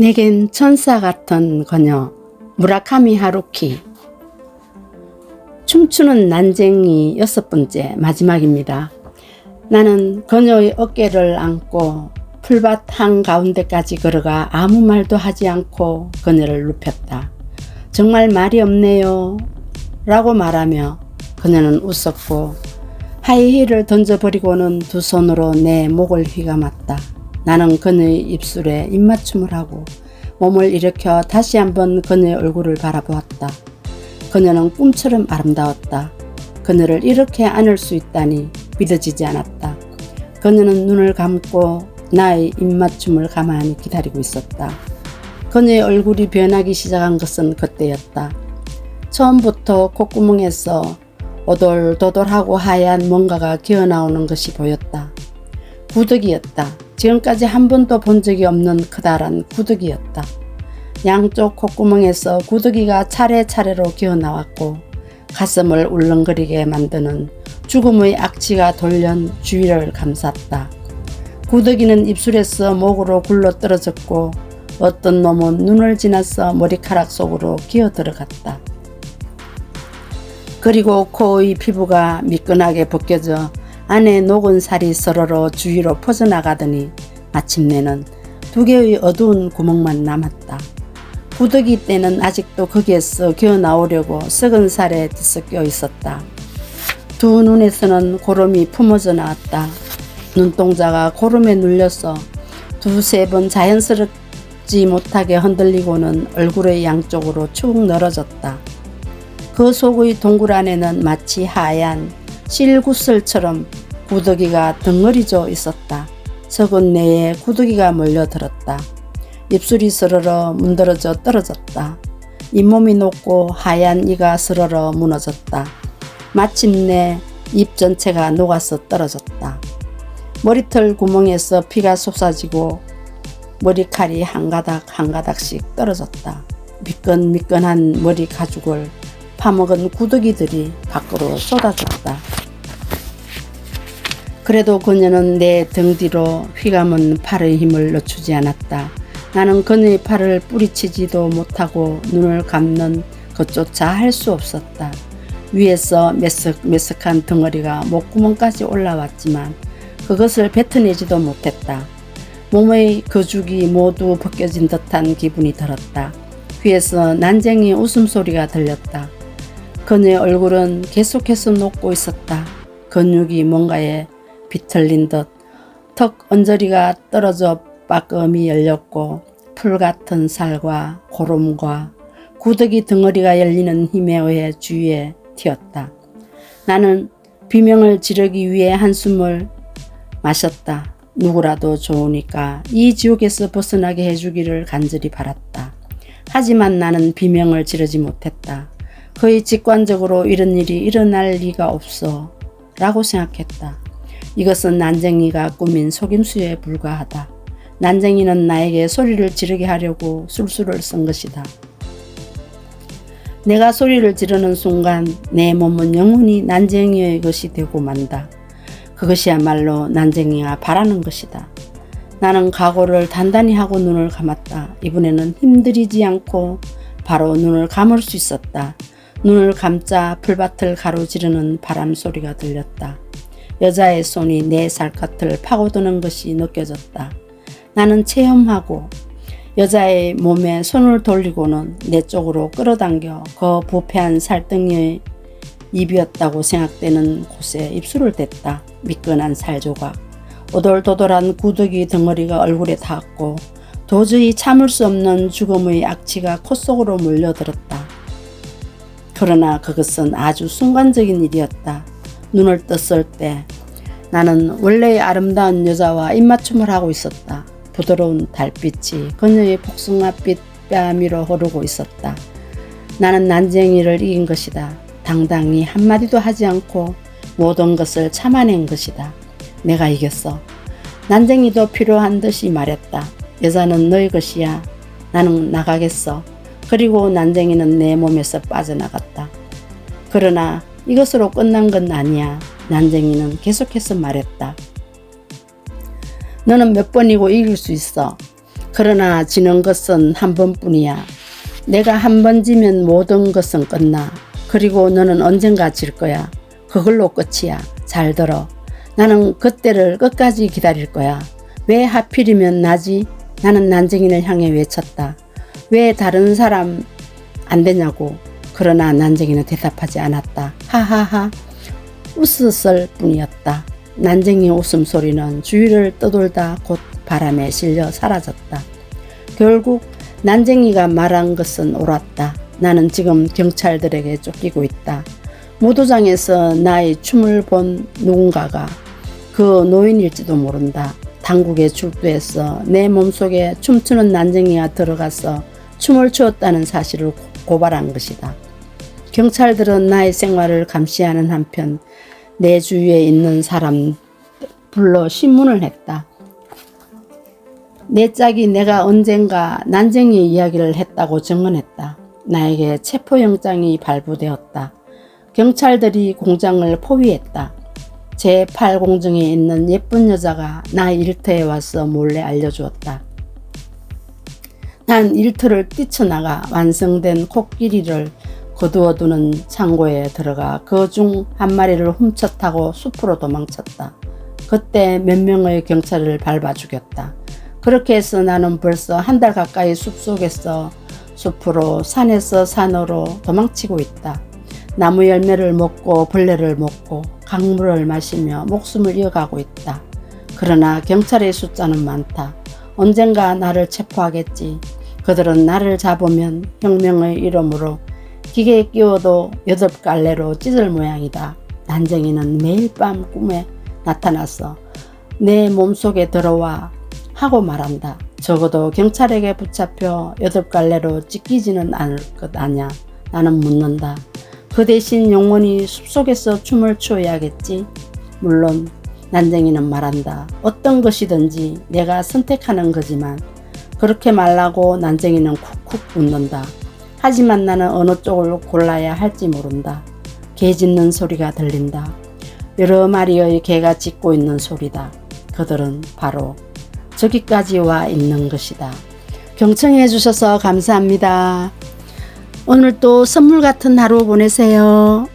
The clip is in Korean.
내겐 천사 같은 그녀 무라카미 하루키 춤추는 난쟁이 여섯 번째 마지막입니다. 나는 그녀의 어깨를 안고 풀밭 한 가운데까지 걸어가 아무 말도 하지 않고 그녀를 눕혔다. 정말 말이 없네요. 라고 말하며 그녀는 웃었고 하이힐을 던져버리고는 두 손으로 내 목을 휘감았다. 나는 그녀의 입술에 입맞춤을 하고 몸을 일으켜 다시 한번 그녀의 얼굴을 바라보았다. 그녀는 꿈처럼 아름다웠다. 그녀를 이렇게 안을 수 있다니 믿어지지 않았다. 그녀는 눈을 감고 나의 입맞춤을 가만히 기다리고 있었다. 그녀의 얼굴이 변하기 시작한 것은 그때였다. 처음부터 콧구멍에서 오돌도돌하고 하얀 뭔가가 기어나오는 것이 보였다. 구더기였다. 지금까지 한 번도 본 적이 없는 커다란 구더기였다. 양쪽 콧구멍에서 구더기가 차례차례로 기어나왔고 가슴을 울렁거리게 만드는 죽음의 악취가 돌연 주위를 감쌌다. 구더기는 입술에서 목으로 굴러 떨어졌고 어떤 놈은 눈을 지나서 머리카락 속으로 기어 들어갔다. 그리고 코의 피부가 미끈하게 벗겨져 안에 녹은 살이 서로로 주위로 퍼져나가더니 마침내는 두 개의 어두운 구멍만 남았다. 구더기 때는 아직도 거기에서 기어 나오려고 썩은 살에 뒤섞여 있었다. 두 눈에서는 고름이 품어져 나왔다. 눈동자가 고름에 눌려서 두세 번 자연스럽지 못하게 흔들리고는 얼굴의 양쪽으로 축 늘어졌다. 그 속의 동굴 안에는 마치 하얀 실구슬처럼 구더기가 덩어리져 있었다. 적은 내에 구더기가 몰려들었다. 입술이 스르르 문드러져 떨어졌다. 잇몸이 높고 하얀 이가 스르르 무너졌다. 마침내 입 전체가 녹아서 떨어졌다. 머리털 구멍에서 피가 솟아지고 머리칼이 한 가닥 한 가닥씩 떨어졌다. 미끈미끈한 머리 가죽을 파먹은 구더기들이 밖으로 쏟아졌다. 그래도 그녀는 내 등 뒤로 휘감은 팔의 힘을 늦추지 않았다. 나는 그녀의 팔을 뿌리치지도 못하고 눈을 감는 것조차 할 수 없었다. 위에서 메석메석한 덩어리가 목구멍까지 올라왔지만 그것을 뱉어내지도 못했다. 몸의 거죽이 모두 벗겨진 듯한 기분이 들었다. 귀에서 난쟁이 웃음소리가 들렸다. 그녀의 얼굴은 계속해서 녹고 있었다. 근육이 뭔가에 비틀린 듯 턱 언저리가 떨어져 빠끔이 열렸고 풀 같은 살과 고름과 구더기 덩어리가 열리는 힘에 의해 주위에 튀었다. 나는 비명을 지르기 위해 한숨을 마셨다. 누구라도 좋으니까 이 지옥에서 벗어나게 해주기를 간절히 바랐다. 하지만 나는 비명을 지르지 못했다. 거의 직관적으로 이런 일이 일어날 리가 없어 라고 생각했다. 이것은 난쟁이가 꾸민 속임수에 불과하다. 난쟁이는 나에게 소리를 지르게 하려고 술수를 쓴 것이다. 내가 소리를 지르는 순간 내 몸은 영원히 난쟁이의 것이 되고 만다. 그것이야말로 난쟁이가 바라는 것이다. 나는 각오를 단단히 하고 눈을 감았다. 이번에는 힘들이지 않고 바로 눈을 감을 수 있었다. 눈을 감자 풀밭을 가로지르는 바람 소리가 들렸다. 여자의 손이 내 살갗을 파고드는 것이 느껴졌다. 나는 체험하고 여자의 몸에 손을 돌리고는 내 쪽으로 끌어당겨 그 부패한 살덩이의 입이었다고 생각되는 곳에 입술을 댔다. 미끈한 살조각. 오돌도돌한 구더기 덩어리가 얼굴에 닿았고 도저히 참을 수 없는 죽음의 악취가 콧속으로 몰려들었다. 그러나 그것은 아주 순간적인 일이었다. 눈을 떴을 때 나는 원래의 아름다운 여자와 입맞춤을 하고 있었다. 부드러운 달빛이 그녀의 복숭아빛 뺨위로 흐르고 있었다. 나는 난쟁이를 이긴 것이다. 당당히 한마디도 하지 않고 모든 것을 참아낸 것이다. 내가 이겼어. 난쟁이도 필요한 듯이 말했다. 여자는 너의 것이야. 나는 나가겠어. 그리고 난쟁이는 내 몸에서 빠져나갔다. 그러나 이것으로 끝난 건 아니야. 난쟁이는 계속해서 말했다. 너는 몇 번이고 이길 수 있어. 그러나 지는 것은 한 번뿐이야. 내가 한 번 지면 모든 것은 끝나. 그리고 너는 언젠가 질 거야. 그걸로 끝이야. 잘 들어. 나는 그때를 끝까지 기다릴 거야. 왜 하필이면 나지? 나는 난쟁이를 향해 외쳤다. 왜 다른 사람 안 되냐고. 그러나 난쟁이는 대답하지 않았다. 하하하. 웃었을 뿐이었다. 난쟁이 웃음소리는 주위를 떠돌다 곧 바람에 실려 사라졌다. 결국 난쟁이가 말한 것은 옳았다. 나는 지금 경찰들에게 쫓기고 있다. 무도장에서 나의 춤을 본 누군가가 그 노인일지도 모른다. 당국에 출두해서 내 몸속에 춤추는 난쟁이가 들어가서 춤을 추었다는 사실을 고- 고발한 것이다. 경찰들은 나의 생활을 감시하는 한편 내 주위에 있는 사람 불러 신문을 했다. 내 짝이 내가 언젠가 난쟁이 이야기를 했다고 증언했다. 나에게 체포영장이 발부되었다. 경찰들이 공장을 포위했다. 제8공정에 있는 예쁜 여자가 나 일터에 와서 몰래 알려주었다. 난 일터를 뛰쳐나가 완성된 코끼리를 거두어두는 창고에 들어가 그 중 한 마리를 훔쳐 타고 숲으로 도망쳤다. 그때 몇 명의 경찰을 밟아 죽였다. 그렇게 해서 나는 벌써 한 달 가까이 숲속에서 숲으로 산에서 산으로 도망치고 있다. 나무 열매를 먹고 벌레를 먹고 강물을 마시며 목숨을 이어가고 있다. 그러나 경찰의 숫자는 많다. 언젠가 나를 체포하겠지. 그들은 나를 잡으면 혁명의 이름으로 기계에 끼워도 여덟 갈래로 찢을 모양이다. 난쟁이는 매일 밤 꿈에 나타나서 내 몸속에 들어와 하고 말한다. 적어도 경찰에게 붙잡혀 여덟 갈래로 찢기지는 않을 것 아냐. 나는 묻는다. 그 대신 영원히 숲속에서 춤을 추어야겠지. 물론 난쟁이는 말한다. 어떤 것이든지 내가 선택하는 거지만 그렇게 말라고 난쟁이는 쿡쿡 웃는다. 하지만 나는 어느 쪽을 골라야 할지 모른다. 개 짖는 소리가 들린다. 여러 마리의 개가 짖고 있는 소리다. 그들은 바로 저기까지 와 있는 것이다. 경청해 주셔서 감사합니다. 오늘 또 선물 같은 하루 보내세요.